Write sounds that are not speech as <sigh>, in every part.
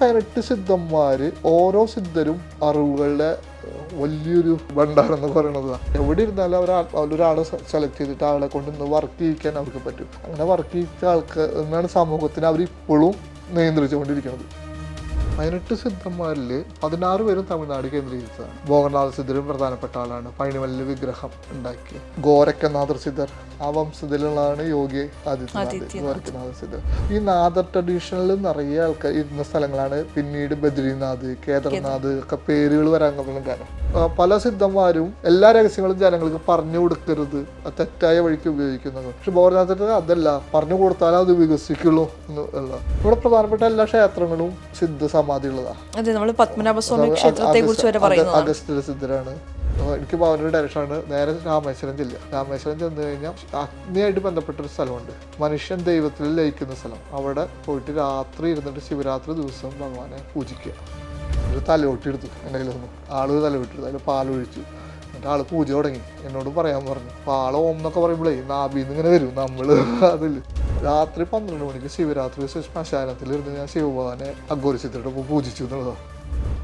പതിനെട്ട് സിദ്ധന്മാർ ഓരോ സിദ്ധരും അറിവുകളുടെ വലിയൊരു ഭണ്ഡാരെന്ന് പറയുന്നത് എവിടെ ഇരുന്നാലും അവർ ഒരാളെ സെലക്ട് ചെയ്തിട്ട് ആളെ കൊണ്ട് ഇന്ന് വർക്ക് ചെയ്യിക്കാൻ അവർക്ക് പറ്റും. അങ്ങനെ വർക്ക് ചെയ്യിച്ച ആൾക്ക് എന്നാണ് സമൂഹത്തിന് അവർ ഇപ്പോഴും നിയന്ത്രിച്ചുകൊണ്ടിരിക്കുന്നത്. പതിനെട്ട് സിദ്ധന്മാരിൽ പതിനാറ് പേരും തമിഴ്നാട് കേന്ദ്രീകരിച്ചതാണ്. ഭോഗനാഥ സിദ്ധരും പ്രധാനപ്പെട്ട ആളാണ്. പഴനിമല്ലിൽ വിഗ്രഹം ഉണ്ടാക്കി. ഗോരക്കനാഥർ സിദ്ധർ ആ വംശത്തിലുള്ളതാണ് യോഗി ആദിത്യനാഥ് ഗോരക്കനാഥ സിദ്ധർ. ഈ നാഥർ ട്രഡീഷണൽ നിറയെ ആൾക്കാർ ഇരുന്ന സ്ഥലങ്ങളാണ്. പിന്നീട് ബദ്രീനാഥ് കേദർനാഥ് ഒക്കെ പേരുകൾ വരാൻ കാരണം പല സിദ്ധന്മാരും എല്ലാ രഹസ്യങ്ങളും ജനങ്ങൾക്ക് പറഞ്ഞു കൊടുക്കരുത്. തെറ്റായ വഴിക്ക് ഉപയോഗിക്കുന്നത്. പക്ഷെ ബോധനാഥത്തിന് അതല്ല. പറഞ്ഞു കൊടുത്താലേ അത് വികസിക്കുള്ളൂ എന്ന് ഉള്ള ഇവിടെ പ്രധാനപ്പെട്ട എല്ലാ ക്ഷേത്രങ്ങളും സിദ്ധ സമാധി ഉള്ളതാണ് അതെ നമ്മൾ പത്മനാഭസ്വാമി ക്ഷേത്രത്തെ കുറിച്ച് വരെ പറയുന്നു അഗസ്റ്റിലെ സിദ്ധരാണ്. എനിക്ക് അവരുടെ ഡയറക്ഷനാണ് നേരെ രാമേശ്വരം ജില്ല രാമേശ്വരം ചെന്ന് കഴിഞ്ഞാൽ അഗ്നിയായിട്ട് ബന്ധപ്പെട്ട ഒരു സ്ഥലമുണ്ട്. മനുഷ്യൻ ദൈവത്തിൽ ലയിക്കുന്ന സ്ഥലം. അവിടെ പോയിട്ട് രാത്രി ഇരുന്നിട്ട് ശിവരാത്രി ദിവസം ഭഗവാനെ പൂജിക്കുക. എടുത്തു എന്റെ കയ്യിലൊന്നും ആൾ തല എടുത്തു അതിൽ പാലൊഴിച്ചു. എന്നിട്ട് ആൾ പൂജ തുടങ്ങി. എന്നോട് പറയാൻ പറഞ്ഞു. അപ്പോൾ ആൾ ഓം എന്നൊക്കെ പറയുമ്പോഴേ നാബിന്ന് ഇങ്ങനെ വരും നമ്മൾ <laughs> അതിൽ രാത്രി പന്ത്രണ്ട് മണിക്ക് ശിവരാത്രി ശ്മശാനത്തിലിരുന്ന് ഞാൻ ശിവഭഗവാനെ അഘോരിച്ചിട്ട് പൂജിച്ചു എന്നുള്ളതാണ്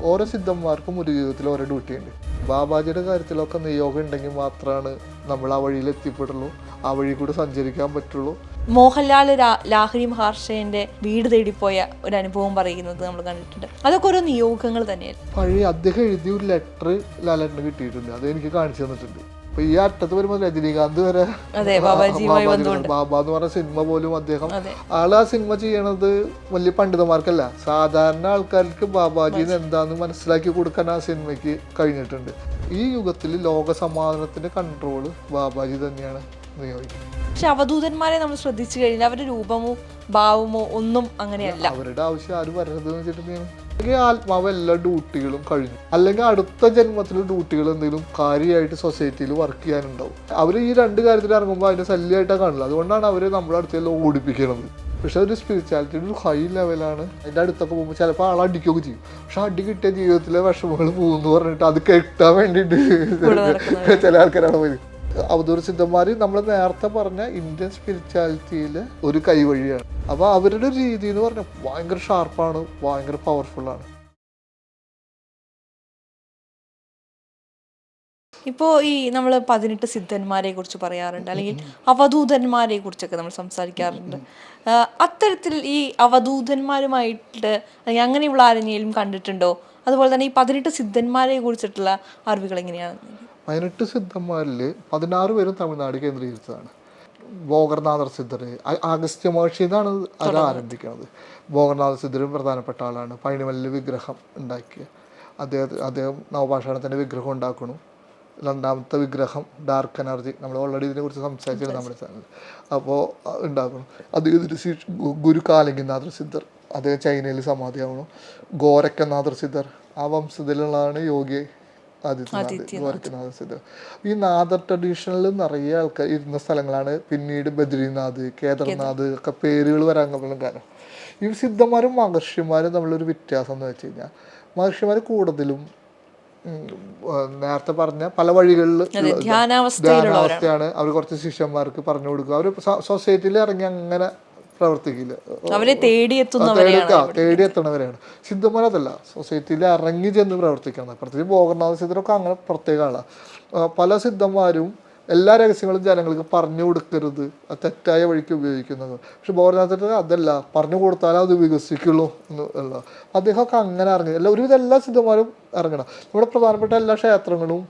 ഓരോ സിദ്ധന്മാർക്കും ഒരു ജീവിതത്തിൽ ഓരോ ഡ്യൂട്ടി ഉണ്ട്. ബാബാജിയുടെ കാര്യത്തിലൊക്കെ നിയോഗം ഉണ്ടെങ്കിൽ മാത്രമാണ് നമ്മൾ ആ വഴിയിൽ എത്തിപ്പെടുള്ളൂ. ആ വഴി കൂടെ സഞ്ചരിക്കാൻ പറ്റുള്ളൂ. മോഹൻലാൽ ലാഹരി മഹാർഷയുടെ വീട് തേടിപ്പോയ ഒരു അനുഭവം പറയുന്നത് നമ്മൾ കണ്ടിട്ടുണ്ട്. അതൊക്കെ ഓരോ നിയോഗങ്ങൾ തന്നെയായിരുന്നു. പഴയ അദ്ദേഹം എഴുതിയ ഒരു ലെറ്റർ ലാലേട്ടന് കിട്ടിയിട്ടുണ്ട്. അത് എനിക്ക് കാണിച്ചു തന്നിട്ടുണ്ട്. അപ്പൊ ഈ അറ്റത്ത് വരുമ്പോൾ രജനീകാന്ത് വരെ ബാബ എന്ന് പറഞ്ഞ സിനിമ പോലും അദ്ദേഹം ആൾ ആ സിനിമ ചെയ്യണത് വലിയ പണ്ഡിതന്മാർക്കല്ല. സാധാരണ ആൾക്കാർക്ക് ബാബാജി എന്താന്ന് മനസ്സിലാക്കി കൊടുക്കാൻ ആ സിനിമയ്ക്ക് കഴിഞ്ഞിട്ടുണ്ട്. ഈ യുഗത്തിൽ ലോക സമാധാനത്തിന്റെ കൺട്രോൾ ബാബാജി തന്നെയാണ്. നിയോഗിക്കുന്നത് പക്ഷെ അവധൂതന്മാരെ നമ്മൾ ശ്രദ്ധിച്ചു കഴിഞ്ഞാൽ അവരുടെ രൂപമോ ഭാവമോ ഒന്നും അങ്ങനെയല്ല. അവരുടെ ആവശ്യം ആരും വരരുത് എന്ന് വെച്ചിട്ടുണ്ടെങ്കിൽ ആത്മാവ് എല്ലാ ഡ്യൂട്ടികളും കഴിഞ്ഞു. അല്ലെങ്കിൽ അടുത്ത ജന്മത്തിലെ ഡ്യൂട്ടികൾ എന്തെങ്കിലും കാര്യമായിട്ട് സൊസൈറ്റിയിൽ വർക്ക് ചെയ്യാനുണ്ടാവും. അവർ ഈ രണ്ട് കാര്യത്തിൽ ഇറങ്ങുമ്പോൾ അതിന്റെ ശല്യമായിട്ടാണ് കാണുന്നത്. അതുകൊണ്ടാണ് അവർ നമ്മുടെ അടുത്തെല്ലാം ഓടിപ്പിക്കുന്നത് പക്ഷെ ഒരു സ്പിരിച്വാലിറ്റി ഒരു ഹൈ ലെവലാണ് അതിന്റെ അടുത്തൊക്കെ പോകുമ്പോൾ ചിലപ്പോൾ ആൾ അടിക്കുകയൊക്കെ ചെയ്യും. പക്ഷെ അടി കിട്ടിയ ജീവിതത്തിലെ വിഷമങ്ങൾ പോകുന്നു പറഞ്ഞിട്ട് അത് കെട്ടാൻ വേണ്ടിയിട്ട് ചില ആൾക്കാരാണ് പോയി അവധൂർ സിദ്ധന്മാർ നമ്മൾ നേരത്തെ പറഞ്ഞ ഇന്ത്യൻ സ്പിരിച്വാലിറ്റിയിൽ ഒരു കൈവഴിയാണ് അപ്പോൾ അവരുടെ രീതി എന്ന് പറഞ്ഞാൽ ഭയങ്കര ഷാർപ്പാണ് ഭയങ്കര പവർഫുള്ളാണ് ഇപ്പോൾ ഈ നമ്മൾ പതിനെട്ട് സിദ്ധന്മാരെ കുറിച്ച് പറയാറുണ്ട്. അല്ലെങ്കിൽ അവധൂതന്മാരെ കുറിച്ചൊക്കെ നമ്മൾ സംസാരിക്കാറുണ്ട് അത്തരത്തിൽ ഈ അവധൂതന്മാരുമായിട്ട് അല്ലെങ്കിൽ അങ്ങനെയുള്ള ആരെങ്കിലും കണ്ടിട്ടുണ്ടോ? അതുപോലെ തന്നെ ഈ പതിനെട്ട് സിദ്ധന്മാരെ കുറിച്ചിട്ടുള്ള അറിവുകൾ എങ്ങനെയാണ് പതിനെട്ട് സിദ്ധന്മാരിൽ പതിനാറ് പേരും തമിഴ്നാട് കേന്ദ്രീകരിച്ചതാണ്. ഭോഗർനാഥർ സിദ്ധർ ആഗസ്റ്റ് മഹർഷി എന്നാണ് അത് ആരംഭിക്കുന്നത്. ഭോഗർനാഥ സിദ്ധരും പ്രധാനപ്പെട്ട ആളാണ്. പഴനിമല്ലിൽ വിഗ്രഹം ഉണ്ടാക്കിയ. അദ്ദേഹം അദ്ദേഹം നവപാഷാണത്തിന്റെ വിഗ്രഹം ഉണ്ടാക്കണു. രണ്ടാമത്തെ വിഗ്രഹം ഡാർക്ക് എനർജി. നമ്മൾ ഓൾറെഡി ഇതിനെക്കുറിച്ച് സംസാരിച്ചിരുന്നു നമ്മുടെ ചാനൽ അപ്പോൾ ഉണ്ടാക്കണം. അദ്ദേഹത്തിന്റെ ഗുരു കാലിംഗനാഥർ സിദ്ധർ. അദ്ദേഹം ചൈനയിൽ സമാധിയാവണം. ഗോരക്കനാഥർ സിദ്ധർ. ആ വംശത്തിലുള്ളതാണ് യോഗി. ആദിത്യനാഥ് സിദ്ധർ ഈ നാദർ ട്രഡീഷണൽ നിറയെ ആൾക്കാർ ഇരുന്ന സ്ഥലങ്ങളാണ്. പിന്നീട് ബദ്രീനാഥ് കേദർനാഥ് ഒക്കെ പേരുകൾ വരാൻ കാരണം കാരണം. ഈ സിദ്ധന്മാരും മഹർഷിമാരും തമ്മിലൊരു വ്യത്യാസം എന്ന് വെച്ച് കഴിഞ്ഞാൽ മഹർഷിമാർ കൂടുതലും നേരത്തെ പറഞ്ഞ പല വഴികളിൽ ധ്യാനാവസ്ഥയാണ് അവർ കുറച്ച് ശിഷ്യന്മാർക്ക് പറഞ്ഞു കൊടുക്കുക. അവർ സൊസൈറ്റിയിൽ ഇറങ്ങി അങ്ങനെ പ്രവർത്തിക്കില്ല. അവരെ തേടിയെത്തുന്നവരെയാണ് തേടി തേടി അതല്ല സൊസൈറ്റിയിൽ ഇറങ്ങി ചെന്ന് പ്രവർത്തിക്കണം. പ്രത്യേകിച്ച് ഭോഗനാഥ സിദ്ധരൊക്കെ അങ്ങനെ പ്രത്യേക ആളാണ് പല സിദ്ധന്മാരും എല്ലാ രഹസ്യങ്ങളും ജനങ്ങൾക്ക് പറഞ്ഞു കൊടുക്കരുത്. തെറ്റായ വഴിക്ക് ഉപയോഗിക്കുന്നത്. പക്ഷെ ഭോഗനാഥത്തിന് അതല്ല പറഞ്ഞു കൊടുത്താലേ അത് വികസിക്കുള്ളൂ എന്ന് ഉള്ള. അദ്ദേഹമൊക്കെ അങ്ങനെ ഇറങ്ങി എല്ലാ ഒരുവിധം എല്ലാ സിദ്ധന്മാരും ഇറങ്ങണം നമ്മുടെ പ്രധാനപ്പെട്ട എല്ലാ ക്ഷേത്രങ്ങളും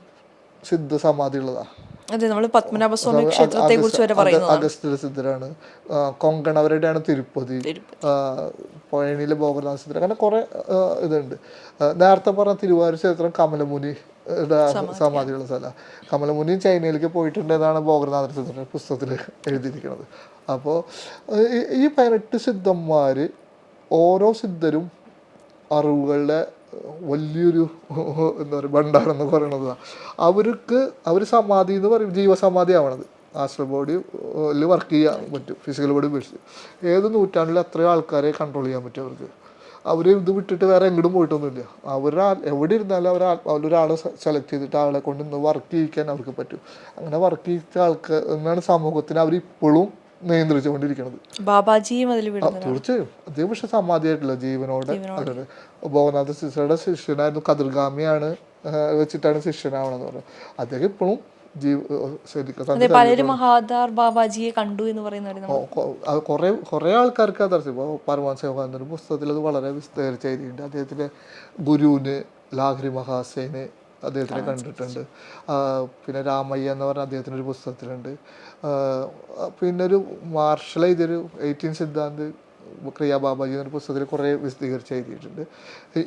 സിദ്ധ സമാധി ഉള്ളതാണ് അതെ നമ്മൾ പത്മനാഭസ്വാമി ക്ഷേത്രത്തെ കുറിച്ച് വരെ പറയുന്നത് അഗസ്ത്യ സിദ്ധരാണ്. അവരുടെയാണ് തിരുപ്പതി. പഴനിയിലെ ഭോഗനാഥ സിദ്ധർ അങ്ങനെ കുറെ ഇതുണ്ട്. നേരത്തെ പറഞ്ഞ തിരുവാരൂർ ക്ഷേത്രം കമലമുനി സമാധിയുള്ള സ്ഥല. കമലമുനിയും ചൈനയിലേക്ക് പോയിട്ടുണ്ടെന്നാണ് ഭോഗനാഥ സിദ്ധരുടെ പുസ്തകത്തിൽ എഴുതിയിരിക്കുന്നത്. അപ്പോൾ ഈ പതിനെട്ട് സിദ്ധന്മാര് ഓരോ സിദ്ധരും അറിവുകളുടെ വലിയൊരു <laughs> എന്താ പറയുക ഭണ്ഡാരെന്ന് പറയണത്. അവർക്ക് അവർ സമാധി എന്ന് പറയും ജീവസമാധി ആവണത് ആസ്ട്രൽ ബോഡിയിൽ വർക്ക് ചെയ്യാൻ പറ്റും ഫിസിക്കൽ ബോഡി ഉപേക്ഷിച്ച് ഏത് നൂറ്റാണ്ടിൽ അത്രയും ആൾക്കാരെ കൺട്രോൾ ചെയ്യാൻ പറ്റും അവർക്ക്. അവർ ഇത് വിട്ടിട്ട് വേറെ എങ്ങോട്ടും പോയിട്ടൊന്നുമില്ല. അവർ എവിടെ ഇരുന്നാലും അവർ അവരൊരാളെ സെലക്ട് ചെയ്തിട്ട് ആളെ കൊണ്ട് ഇന്ന് വർക്ക് ചെയ്യിക്കാൻ അവർക്ക് പറ്റും. അങ്ങനെ വർക്ക് ചെയ്യിച്ച ആൾക്കാർ എന്നാണ് സമൂഹത്തിന് അവർ ഇപ്പോഴും നിയന്ത്രിച്ചുകൊണ്ടിരിക്കുന്നത് ബാബാജിയും അതിൽ തീർച്ചയായും. അദ്ദേഹം പക്ഷെ സമാധിയായിട്ടില്ല ജീവനോടെ അതെ ഭോഗനാഥ ശിഷ്യയുടെ ശിഷ്യനായിരുന്നു കതിർഗാമിയാണ് വെച്ചിട്ടാണ് ശിഷ്യനാവണമെന്ന് പറയുന്നത്. അദ്ദേഹം ഇപ്പോഴും പലരും മഹാദാർ ബാബാജിയെ കണ്ടു എന്ന് കുറെ കുറെ ആൾക്കാർക്ക് അതറിയാം ഇപ്പോൾ പരമാൻ പുസ്തകത്തിൽ അത് വളരെ വിസ്തരിച്ച് അദ്ദേഹത്തിന്റെ അദ്ദേഹത്തിന്റെ ഗുരുവിന് ലാഹ്രി മഹാസേന് അദ്ദേഹത്തിനെ കണ്ടിട്ടുണ്ട്. പിന്നെ രാമയ്യ എന്ന് പറഞ്ഞ അദ്ദേഹത്തിന്റെ ഒരു പുസ്തകത്തിലുണ്ട് പിന്നെ ഒരു മാർഷൽ എഴുതിയൊരു എയ്റ്റീൻ സിദ്ധാന്ത് ക്രിയ ബാബാജി എന്നൊരു പുസ്തകത്തിൽ കുറേ വിശദീകരിച്ച് എഴുതിയിട്ടുണ്ട്.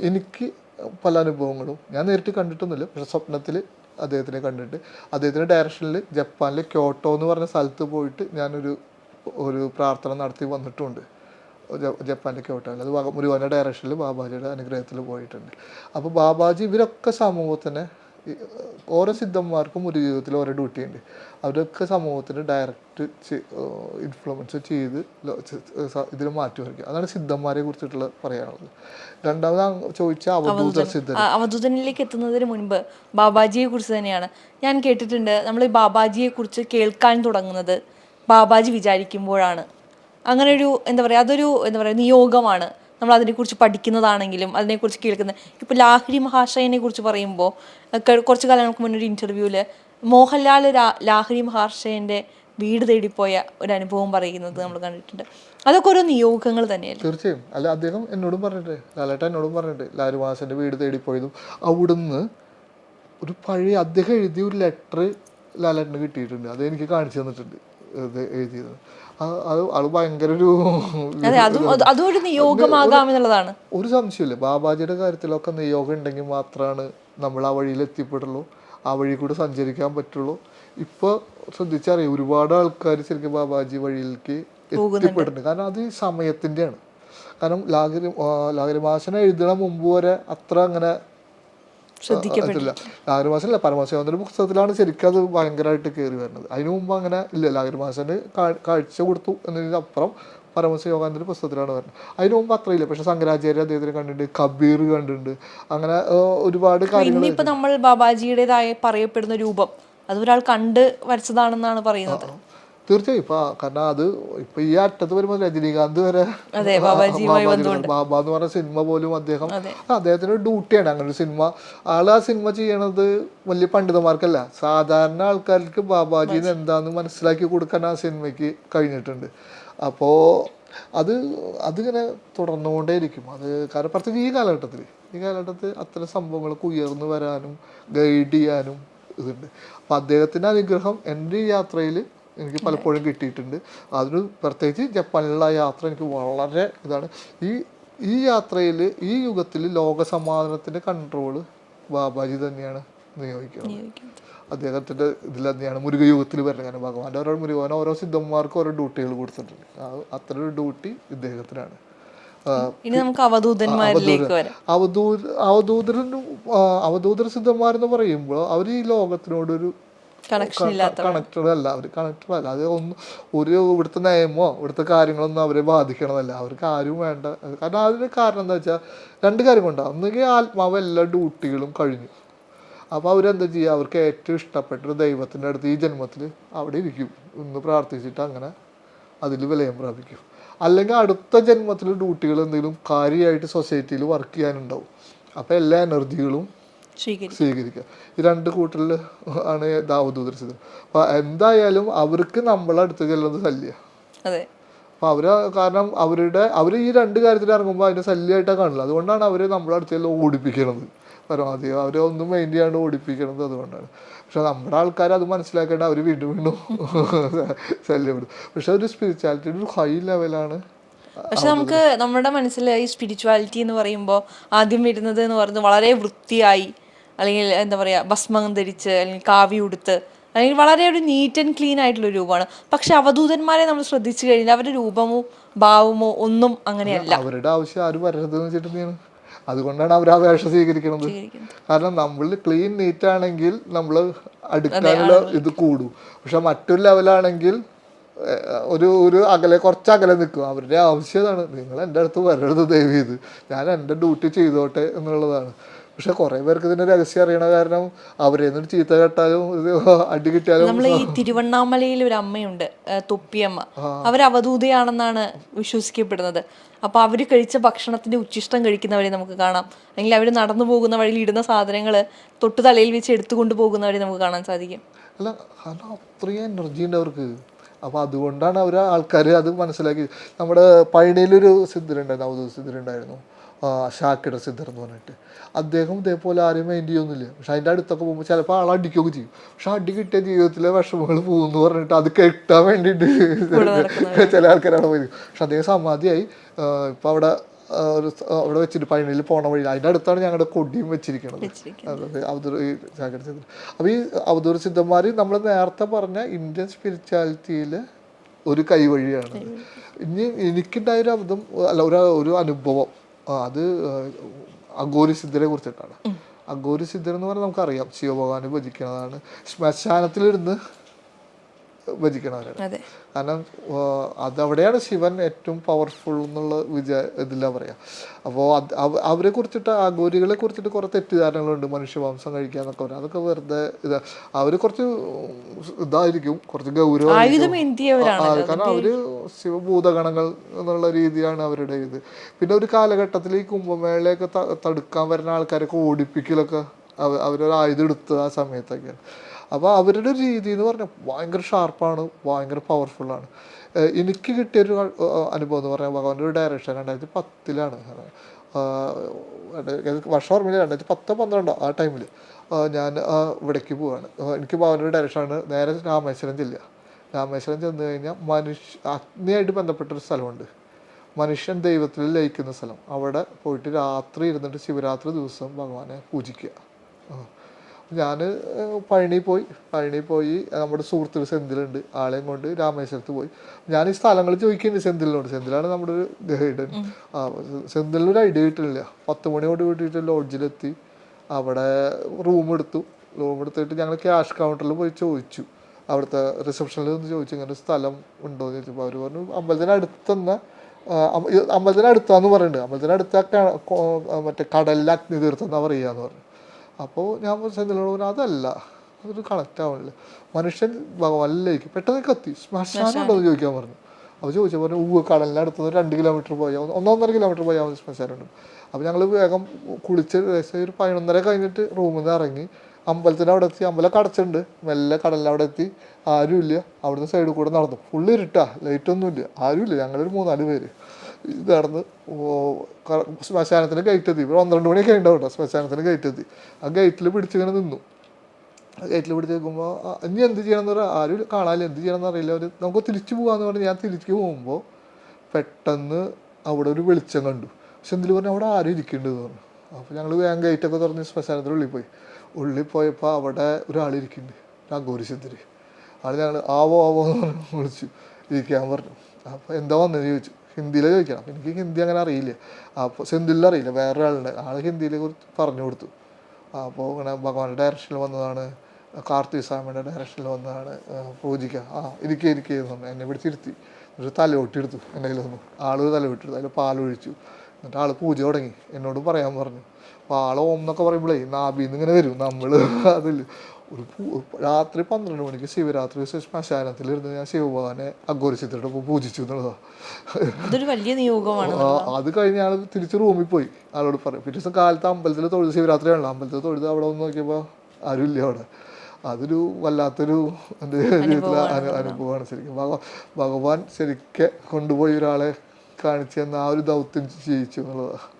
എനിക്ക് പല അനുഭവങ്ങളും ഞാൻ നേരിട്ട് കണ്ടിട്ടൊന്നുമില്ല പക്ഷെ സ്വപ്നത്തിൽ അദ്ദേഹത്തിനെ കണ്ടിട്ട് അദ്ദേഹത്തിന്റെ ഡയറക്ഷനിൽ ജപ്പാനിലെ ക്യോട്ടോ എന്ന് പറഞ്ഞ സ്ഥലത്ത് പോയിട്ട് ഞാനൊരു ഒരു പ്രാർത്ഥന നടത്തി വന്നിട്ടുമുണ്ട് ജപ്പാന്റെ ക്യോട്ടോയിൽ അത് മുരുകന്റെ ഡയറക്ഷനിൽ ബാബാജിയുടെ അനുഗ്രഹത്തിൽ പോയിട്ടുണ്ട്. അപ്പോൾ ബാബാജി ഇവരൊക്കെ സമൂഹത്തിനെ ഓരോ സിദ്ധന്മാർക്കും ഒരു ജീവിതത്തിൽ ഓരോ ഡ്യൂട്ടി ഉണ്ട്. അവരൊക്കെ സമൂഹത്തിന് ഡയറക്റ്റ് ഇൻഫ്ലുവൻസ് ചെയ്ത് ഇതിൽ മാറ്റി വരയ്ക്കുക അതാണ് സിദ്ധന്മാരെ കുറിച്ചിട്ടുള്ള പറയാനുള്ളത്. രണ്ടാമത് ചോദിച്ച അവധൂത സിദ്ധൻ. അവധൂതനിലേക്ക് എത്തുന്നതിന് മുൻപ് ബാബാജിയെ കുറിച്ച് തന്നെയാണ്. ഞാൻ കേട്ടിട്ടുണ്ട് നമ്മൾ ഈ ബാബാജിയെ കുറിച്ച് കേൾക്കാൻ തുടങ്ങുന്നത്. ബാബാജി വിചാരിക്കുമ്പോഴാണ്. അങ്ങനെ ഒരു എന്താ പറയുക അതൊരു എന്താ പറയുക നിയോഗമാണ്. നമ്മൾ അതിനെക്കുറിച്ച് പഠിക്കുന്നതാണെങ്കിലും അതിനെക്കുറിച്ച് കേൾക്കുന്നത് ഇപ്പോൾ ലാഹിരി മഹാശയനെ കുറിച്ച് പറയുമ്പോൾ കുറച്ച് കാലങ്ങൾക്ക് മുന്നേ ഒരു ഇന്റർവ്യൂവിൽ മോഹൻലാൽ ലാഹിരി മഹാശയന്റെ വീട് തേടിപ്പോയ ഒരു അനുഭവം പറയുന്നത് നമ്മൾ കണ്ടിട്ടുണ്ട്. അതൊക്കെ ഓരോ നിയോഗങ്ങൾ തന്നെയല്ലേ? തീർച്ചയായും. അല്ല അദ്ദേഹം എന്നോടും പറഞ്ഞിട്ട് ലാലേട്ട എന്നോടും പറഞ്ഞിട്ട് ലാലുമാസന്റെ വീട് തേടിപ്പോയതും അവിടുന്ന് ഒരു പഴയ അദ്ദേഹം എഴുതിയ ഒരു ലെറ്റർ ലാലേട്ടന് കിട്ടിയിട്ടുണ്ട്. അത് എനിക്ക് കാണിച്ചു തന്നിട്ടുണ്ട്. ഇത് എഴുതിയത്. അത് അത് ഭയങ്കര ഒരു അതെ അതും അത് അതും ഒരു നിയോഗമാകാം എന്നുള്ളതാണ്. ഒരു സംശയമില്ല ബാബാജിയുടെ കാര്യത്തിലൊക്കെ നിയോഗം ഉണ്ടെങ്കിൽ മാത്രമാണ് നമ്മൾ ആ വഴിയിൽ എത്തിപ്പെടുള്ളൂ. ആ വഴി കൂടെ സഞ്ചരിക്കാൻ പറ്റുള്ളൂ. ഇപ്പോൾ ശ്രദ്ധിച്ചറിയാം ഒരുപാട് ആൾക്കാർ ശരിക്കും ബാബാജി വഴിയിലേക്ക് എത്തിപ്പെട്ടിട്ടുണ്ട് കാരണം അത് സമയത്തിന്റെയാണ്. കാരണം ലാഗരി ലാഗരിമാശന എഴുതണ മുമ്പ് വരെ അത്ര അങ്ങനെ ശ്രദ്ധിക്കപ്പെട്ടില്ല ലാഗരിമാസല്ല പരമശിവന്റെ പുസ്തകത്തിലാണ് ശരിക്കും അത് ഭയങ്കരമായിട്ട് കയറി വരുന്നത്. അതിനു മുമ്പ് അങ്ങനെ ഇല്ല. ലാഗരിമാസന് കാഴ്ച കൊടുത്തു എന്നതിനപ്പുറം പരമശിവകാന്തിന്റെ പുസ്തകത്തിലാണ് വരുന്നത്. അതിനു മുമ്പ് അത്രയില്ല പക്ഷെ ശങ്കരാചാര്യ അദ്ദേഹത്തിനെ കണ്ടിട്ടുണ്ട് കബീർ കണ്ടിട്ടുണ്ട്. അങ്ങനെ ഒരുപാട് കാര്യങ്ങൾ നമ്മൾ ബാബാജിയുടേതായ പറയപ്പെടുന്ന രൂപം അത് ഒരാൾ കണ്ട് വരച്ചതാണെന്നാണ് പറയുന്നത്. തീർച്ചയായും. ഇപ്പൊ കാരണം അത് ഇപ്പൊ ഈ അറ്റത്ത് വരുമ്പോൾ രജനീകാന്ത് വരെ ബാബ എന്ന് പറഞ്ഞ സിനിമ പോലും അദ്ദേഹം അദ്ദേഹത്തിന് ഒരു ഡ്യൂട്ടിയാണ് അങ്ങനെ ഒരു സിനിമ. ആൾ ആ സിനിമ ചെയ്യണത് വലിയ പണ്ഡിതന്മാർക്കല്ല. സാധാരണ ആൾക്കാർക്ക് ബാബാജിന്ന് എന്താന്ന് മനസ്സിലാക്കി കൊടുക്കാൻ ആ സിനിമയ്ക്ക് കഴിഞ്ഞിട്ടുണ്ട്. അപ്പോ അത് അതിങ്ങനെ തുടർന്നുകൊണ്ടേയിരിക്കും. അത് കാരണം പ്രത്യേകിച്ച് ഈ കാലഘട്ടത്തിൽ ഈ കാലഘട്ടത്തിൽ അത്തരം സംഭവങ്ങൾക്ക് ഉയർന്നു വരാനും ഗൈഡ് ചെയ്യാനും ഇതുണ്ട്. അപ്പം അദ്ദേഹത്തിന്റെ അനുഗ്രഹം എന്റെ ഈ യാത്രയിൽ എനിക്ക് പലപ്പോഴും കിട്ടിയിട്ടുണ്ട്. അതിന് പ്രത്യേകിച്ച് ജപ്പാനിലുള്ള യാത്ര എനിക്ക് വളരെ ഇതാണ്. ഈ ഈ യാത്രയിൽ ഈ യുഗത്തിൽ ലോക സമാധാനത്തിന്റെ കൺട്രോൾ ബാബാജി തന്നെയാണ് നിയോഗിക്കുന്നത്. അദ്ദേഹത്തിന്റെ ഇതിൽ തന്നെയാണ് മുരുകയുഗത്തിൽ വരുന്നത്. കാരണം ഭഗവാന്റെ ഓരോ മുരുകൻ ഓരോ സിദ്ധന്മാർക്കും ഓരോ ഡ്യൂട്ടികൾ കൊടുത്തിട്ടുണ്ട്. അത്ര ഒരു ഡ്യൂട്ടി ഇദ്ദേഹത്തിനാണ്. ഇനി നമുക്ക് അവധൂതന്മാരിലേക്ക് വരാം. അവധൂത അവധൂതരനും ആ, അവധൂതര സിദ്ധന്മാരെന്ന് പറയുമ്പോൾ അവർ ഈ ലോകത്തിനോടൊരു കണക്റ്റഡ് അല്ല അവർ കണക്റ്റഡ് അല്ല. അത് ഒന്ന് ഒരു ഇവിടുത്തെ നയമോ ഇവിടുത്തെ കാര്യങ്ങളൊന്നും അവരെ ബാധിക്കണമെന്നല്ല അവർക്ക് ആരും വേണ്ട. കാരണം അതിന് കാരണം എന്താ വെച്ചാൽ രണ്ട് കാര്യം കൊണ്ടാണ് ഒന്നുകിൽ ആത്മാവ് എല്ലാ ഡ്യൂട്ടികളും കഴിഞ്ഞു. അപ്പോൾ അവരെന്താ ചെയ്യുക അവർക്ക് ഏറ്റവും ഇഷ്ടപ്പെട്ട ഒരു ദൈവത്തിന്റെ അടുത്ത് ഈ ജന്മത്തിൽ അവിടെ ഇരിക്കും. ഒന്ന് പ്രാർത്ഥിച്ചിട്ട് അങ്ങനെ അതിൽ വിലയം പ്രാപിക്കും. അല്ലെങ്കിൽ അടുത്ത ജന്മത്തിൽ ഡ്യൂട്ടികൾ എന്തെങ്കിലും കാര്യമായിട്ട് സൊസൈറ്റിയിൽ വർക്ക് ചെയ്യാനുണ്ടാവും. അപ്പോൾ എല്ലാ എനർജികളും സ്വീകരിക്കുക. ഈ രണ്ട് കൂട്ടരിൽ ആണ് ദാവൂദ് ഉദ്ധരിച്ചത് അപ്പൊ എന്തായാലും അവർക്ക് നമ്മളെ അടുത്ത് ചെല്ലുന്നത് ശല്യ. അതെ. അപ്പൊ അവർ കാരണം അവരുടെ അവർ ഈ രണ്ട് കാര്യത്തിൽ ഇറങ്ങുമ്പോൾ അതിന്റെ ശല്യമായിട്ടാണ് കാണില്ല അതുകൊണ്ടാണ് അവർ നമ്മളെ അടുത്ത് ചെല്ലും ഓടിപ്പിക്കണത്. പരമാവധി അവരെ ഒന്നും മൈൻഡ് ചെയ്യാണ്ട് ഓടിപ്പിക്കണത് അതുകൊണ്ടാണ്. പക്ഷെ നമ്മുടെ ആൾക്കാർ അത് മനസ്സിലാക്കേണ്ട അവർ വീണ്ടും വീണ്ടും ശല്യപ്പെടും. പക്ഷെ ഒരു സ്പിരിച്വാലിറ്റി ഒരു ഹൈ ലെവലാണ് പക്ഷെ നമുക്ക് നമ്മുടെ മനസ്സിൽ ഈ സ്പിരിച്വാലിറ്റി എന്ന് പറയുമ്പോൾ ആദ്യം വരുന്നത് എന്ന് പറയുന്നത് വളരെ വൃത്തിയായി അല്ലെങ്കിൽ എന്താ പറയുക ഭസ്മം ധരിച്ച് അല്ലെങ്കിൽ കാവി ഉടുത്ത് അല്ലെങ്കിൽ വളരെ ഒരു നീറ്റ് ആൻഡ് ക്ലീൻ ആയിട്ടുള്ള രൂപമാണ്. പക്ഷെ അവധൂതന്മാരെ നമ്മൾ ശ്രദ്ധിച്ചു കഴിഞ്ഞാൽ അവരുടെ രൂപമോ ഭാവമോ ഒന്നും അങ്ങനെയല്ല. അവരുടെ ആവശ്യം ആരും വരരുതെന്ന് വെച്ചിട്ടുണ്ടെങ്കിൽ അതുകൊണ്ടാണ് അവർ ആ വേഷം സ്വീകരിക്കുന്നത്. കാരണം നമ്മൾ ക്ലീൻ നീറ്റ് ആണെങ്കിൽ നമ്മൾ അടുക്കാനുള്ള ഇത് കൂടും. പക്ഷെ മറ്റൊരു ലെവലാണെങ്കിൽ ഒരു ഒരു അകലെ കുറച്ച് അകലെ നിൽക്കും. അവരുടെ ആവശ്യം ഇതാണ്. നിങ്ങൾ എന്റെ അടുത്ത് വരരുത് ദയവ് ചെയ്ത്. ഞാൻ എന്റെ ഡ്യൂട്ടി ചെയ്തോട്ടെ എന്നുള്ളതാണ്. പക്ഷെ കുറേ പേർക്ക് ഇതിന്റെ രഹസ്യം അറിയണ കാരണം അവരെ നിന്ന് ചീത്ത കെട്ടാലും അടി കിട്ടിയാലും നമ്മൾ ഈ തിരുവണ്ണാമലയിൽ ഒരു അമ്മയുണ്ട് തൊപ്പിയമ്മ. അവർ അവധൂതയാണെന്നാണ് വിശ്വസിക്കപ്പെടുന്നത്. അപ്പൊ അവർ കഴിച്ച ഭക്ഷണത്തിന്റെ ഉച്ചിഷ്ടം കഴിക്കുന്നവരെ നമുക്ക് കാണാം. അല്ലെങ്കിൽ അവർ നടന്നു പോകുന്ന വഴിയിൽ ഇടുന്ന സാധനങ്ങൾ തൊട്ട് തലയിൽ വെച്ച് എടുത്തുകൊണ്ട് പോകുന്നവരെ നമുക്ക് കാണാൻ സാധിക്കും. അല്ല കാരണം അത്രയും എനർജി ഉണ്ട് അവർക്ക്. അപ്പോൾ അതുകൊണ്ടാണ് അവർ ആൾക്കാർ അത് മനസ്സിലാക്കി. നമ്മുടെ പഴനിയിലൊരു സിദ്ധരുണ്ടായിരുന്നു അവധൂത സിദ്ധരുണ്ടായിരുന്നു. ഷാക്കിട സിദ്ധർ എന്ന് പറഞ്ഞിട്ട്. അദ്ദേഹം ഇതേപോലെ ആരെയും മൈൻഡ് ചെയ്യൊന്നുമില്ല പക്ഷെ അതിന്റെ അടുത്തൊക്കെ പോകുമ്പോൾ ചിലപ്പോൾ ആൾ അടിക്കുകയൊക്കെ ചെയ്യും. പക്ഷെ അടി കിട്ടിയ ജീവിതത്തിലെ വിഷമങ്ങൾ പോകുമെന്ന് പറഞ്ഞിട്ട് അത് കെട്ടാൻ വേണ്ടിയിട്ട് ചില ആൾക്കാരാണ് പോയത്. പക്ഷെ അദ്ദേഹം സമാധിയായി. ഇപ്പം അവിടെ ഒരു അവിടെ വെച്ചിട്ട് പഴനിയിൽ പോണ വഴി അതിന്റെ അടുത്താണ് ഞങ്ങളുടെ കൊടിയും വെച്ചിരിക്കുന്നത് ഈ ശാഖര സിദ്ധർ. അപ്പോൾ ഈ അവതൂർ സിദ്ധന്മാർ നമ്മൾ നേരത്തെ പറഞ്ഞ ഇന്ത്യൻ സ്പിരിച്വാലിറ്റിയിൽ ഒരു കൈവഴിയാണ്. ഇനി എനിക്കുണ്ടായൊരു അബദ്ധം അല്ല ഒരു ഒരു അനുഭവം. അത് ആ, അഘോരി സിദ്ധരെ കുറിച്ചിട്ടാണ്. സിദ്ധർ എന്ന് പറഞ്ഞാൽ നമുക്കറിയാം. ശിവഭഗവാനെ ഭജിക്കുന്നതാണ്. ശ്മശാനത്തിലിരുന്ന് ഭജിക്കണവരാണ് കാരണം അതവിടെയാണ് ശിവൻ ഏറ്റവും പവർഫുൾ എന്നുള്ള വിചാ ഇതിലാ പറയാ. അപ്പോൾ അത് അവ- അവരെ കുറിച്ചിട്ട് അഘോരികളെ കുറിച്ചിട്ട് കുറേ തെറ്റിദ്ധാരണകളുണ്ട്. മനുഷ്യവംശം കഴിക്കുക എന്നൊക്കെ പറയാം അതൊക്കെ വെറുതെ ഇതാ അവർ കുറച്ച് ഇതായിരിക്കും. കുറച്ച് ഗൗരവം കാരണം അവർ ശിവഭൂതഗണങ്ങൾ എന്നുള്ള രീതിയാണ് അവരുടെ ഇത്. പിന്നെ ഒരു കാലഘട്ടത്തിൽ ഈ കുംഭമേളയൊക്കെ തടുക്കാൻ വരുന്ന ആൾക്കാരൊക്കെ ഓടിപ്പിക്കലൊക്കെ അവ- അവരൊരു ആയുധം എടുത്ത ആ സമയത്തൊക്കെയാണ് അപ്പോൾ അവരുടെ രീതി എന്ന് പറഞ്ഞാൽ ഭയങ്കര ഷാർപ്പാണ് ഭയങ്കര പവർഫുള്ളാണ് എനിക്ക് കിട്ടിയൊരു അനുഭവം എന്ന് പറഞ്ഞാൽ ഭഗവാന്റെ ഒരു ഡയറക്ഷൻ രണ്ടായിരത്തി പത്തിലാണ്. വർഷം ഓർമ്മയില്ല രണ്ടായിരത്തി പത്ത് പന്ത്രണ്ടോ ആ ടൈമിൽ ഞാൻ ഇവിടേക്ക് പോവാണ്. എനിക്ക് ഭഗവാന്റെ ഡയറക്ഷനാണ് നേരെ രാമേശ്വരം ജില്ല രാമേശ്വരം ചെന്ന് കഴിഞ്ഞാൽ മനുഷ്യ അഗ്നിയായിട്ട് ബന്ധപ്പെട്ടൊരു സ്ഥലമുണ്ട്. മനുഷ്യൻ ദൈവത്തിൽ ലയിക്കുന്ന സ്ഥലം. അവിടെ പോയിട്ട് രാത്രി ഇരുന്നിട്ട് ശിവരാത്രി ദിവസം ഭഗവാനെ പൂജിക്കുക. ഞാൻ പഴനി പോയി. പഴനി പോയി. നമ്മുടെ സുഹൃത്തുക്കൾ സെന്തിലുണ്ട്. ആളെയും കൊണ്ട് രാമേശ്വരത്ത് പോയി. ഞാൻ ഈ സ്ഥലങ്ങൾ ചോദിക്കുന്നുണ്ട് സെന്തിലിനോട്. സെന്തിലാണ് നമ്മുടെ ഒരു ഗൈഡ് ആ സെന്തിലിനൊരു ഐഡിയ കിട്ടുന്നില്ല. പത്ത് മണിയോട് കൂട്ടിയിട്ട് ലോഡ്ജിലെത്തി. അവിടെ റൂം എടുത്തു. റൂം എടുത്തിട്ട് ഞങ്ങൾ ക്യാഷ് കൗണ്ടറിൽ പോയി ചോദിച്ചു. അവിടുത്തെ റിസപ്ഷനിൽ നിന്ന് ചോദിച്ചു ഇങ്ങനെ ഒരു സ്ഥലം ഉണ്ടോ? എന്ന് ചോദിച്ചപ്പോൾ അവർ പറഞ്ഞു അമ്പലത്തിന് അടുത്തുനിന്ന് അമ്പലത്തിന് അടുത്താന്ന് പറയുന്നുണ്ട്. അമ്പലത്തിന് അടുത്ത മറ്റേ കടലിൽ അഗ്നി തീർത്തെന്നാ എന്ന് പറഞ്ഞു. അപ്പോൾ ഞാൻ പറഞ്ഞു അതല്ല. അതൊരു കണക്റ്റ് ആവണില്ല. മനുഷ്യൻ ഭഗവാനിലേക്ക് പെട്ടെന്ന് കത്തി. ശ്മശാനം എന്ന് ചോദിക്കാൻ പറഞ്ഞു. അപ്പോൾ ചോദിച്ചു പറഞ്ഞു ഊവ് കടലിന്റെ അടുത്ത് രണ്ട് കിലോമീറ്റർ പോയാൽ ഒന്ന് ഒന്നൊന്നര കിലോമീറ്റർ പോയാൽ മതി ശ്മശാനമുണ്ട് അപ്പോൾ ഞങ്ങൾ വേഗം കുളിച്ച് ഏകദേശം ഒരു പതിനൊന്നര കഴിഞ്ഞിട്ട് റൂമിൽ നിന്ന് ഇറങ്ങി. അമ്പലത്തിന്റെ അവിടെ എത്തി. അമ്പലം കടച്ചിട്ടുണ്ട് മെല്ലെ കടലിന്റെ അവിടെ എത്തി. ആരുമില്ല. അവിടുന്ന് സൈഡിൽ കൂടെ നടന്നു. ഫുള്ള് ഇരുട്ടാ. ലൈറ്റൊന്നുമില്ല ആരുമില്ല. ഞങ്ങളൊരു മൂന്നാൽ പേര്. ക- ശ്മശാനത്തിന് ഗേറ്റ് എത്തി. ഇപ്പോൾ പന്ത്രണ്ട് മണിയൊക്കെ ഉണ്ടാവും കേട്ടോ ശ്മശാനത്തിന് ഗേറ്റ് എത്തി. ആ ഗേറ്റിൽ പിടിച്ചിങ്ങനെ നിന്നു. ഗേറ്റിൽ പിടിച്ച് നിൽക്കുമ്പോൾ ഇനി എന്ത് ചെയ്യണമെന്ന് പറയാം ആരും കാണാനില്ല. എന്ത് ചെയ്യണമെന്ന് അറിയില്ല. അവർ നമുക്ക് തിരിച്ചു പോകാന്ന് പറഞ്ഞ് ഞാൻ തിരിച്ചു പോകുമ്പോൾ പെട്ടെന്ന് അവിടെ ഒരു വെളിച്ചം കണ്ടു. പക്ഷെ എന്തിൽ പറഞ്ഞു അവിടെ ആരും ഇരിക്കേണ്ടത് പറഞ്ഞു. അപ്പോൾ ഞങ്ങൾ വേഗം ഗേറ്റൊക്കെ തുറന്ന് ശ്മശാനത്തിന് ഉള്ളിൽ പോയി. ഉള്ളിൽ പോയപ്പോൾ അവിടെ ഒരാൾ ഇരിക്കുന്നുണ്ട് സിദ്ധര് ആൾ ഞങ്ങൾ ആവോ ആവോ എന്ന് പറഞ്ഞു വിളിച്ചു. ഇരിക്കാൻ പറഞ്ഞു. അപ്പോൾ എന്താ വന്നതെന്ന് ചോദിച്ചു. ഹിന്ദിയിലെ ചോദിക്കണം. അപ്പം എനിക്ക് ഹിന്ദി അങ്ങനെ അറിയില്ല. അപ്പോൾ സെന്തിലിൽ അറിയില്ല. വേറൊരാളുണ്ട്. ആൾ ഹിന്ദിയിലെ കുറിച്ച് പറഞ്ഞു കൊടുത്തു. അപ്പോൾ ഇങ്ങനെ ഭഗവാന്റെ ഡയറക്ഷനിൽ വന്നതാണ്. കാർത്തി സ്വാമിയുടെ ഡയറക്ഷനിൽ വന്നതാണ്. പൂജിക്ക. ആ ഇരിക്കുക ഇരിക്കുക എന്ന് എന്നെ പിടിച്ചിരുത്തി എന്നിട്ട് തലയൊട്ടിയെടുത്തു എന്റെ കയ്യിൽ ആൾ ആൾ തലയൊട്ടിയെടുത്തു അതിൽ പാലൊഴിച്ചു. എന്നിട്ട് ആൾ പൂജ തുടങ്ങി. എന്നോട് പറയാൻ പറഞ്ഞു. അപ്പോൾ ആൾ ഓം എന്നൊക്കെ പറയുമ്പോഴേ നാബിന്ന് ഇങ്ങനെ വരും. നമ്മൾ അതിൽ ഒരു രാത്രി പന്ത്രണ്ട് മണിക്ക് ശിവരാത്രി ശ്മശാനത്തിൽ ശ്മശാനത്തിലിരുന്ന് ഞാൻ ശിവഭഗവാനെ അഘോരിച്ചിട്ട് പൂജിച്ചു എന്നുള്ളതാണ് വലിയ നിയോഗമാണ് അത് കഴിഞ്ഞ് ഞാൻ തിരിച്ച് റൂമിൽ പോയി ആളോട് പറയും പിറ്റേ ദിവസം കാലത്ത് അമ്പലത്തിൽ തൊഴുത് ശിവരാത്രിയാണല്ലോ അമ്പലത്തിൽ തൊഴുത് അവിടെ ഒന്ന് നോക്കിയപ്പോൾ ആരുമില്ല അവിടെ അതൊരു വല്ലാത്തൊരു എന്റെ ജീവിതത്തിലെ അനുഭവമാണ് ശരിക്കും ഭഗ ഭഗവാൻ ശരിക്കും കൊണ്ടുപോയി ഒരാളെ കാണിച്ചു തന്ന ആ ഒരു ദൗത്യം ചെയ്യിച്ചു എന്നുള്ളതാണ്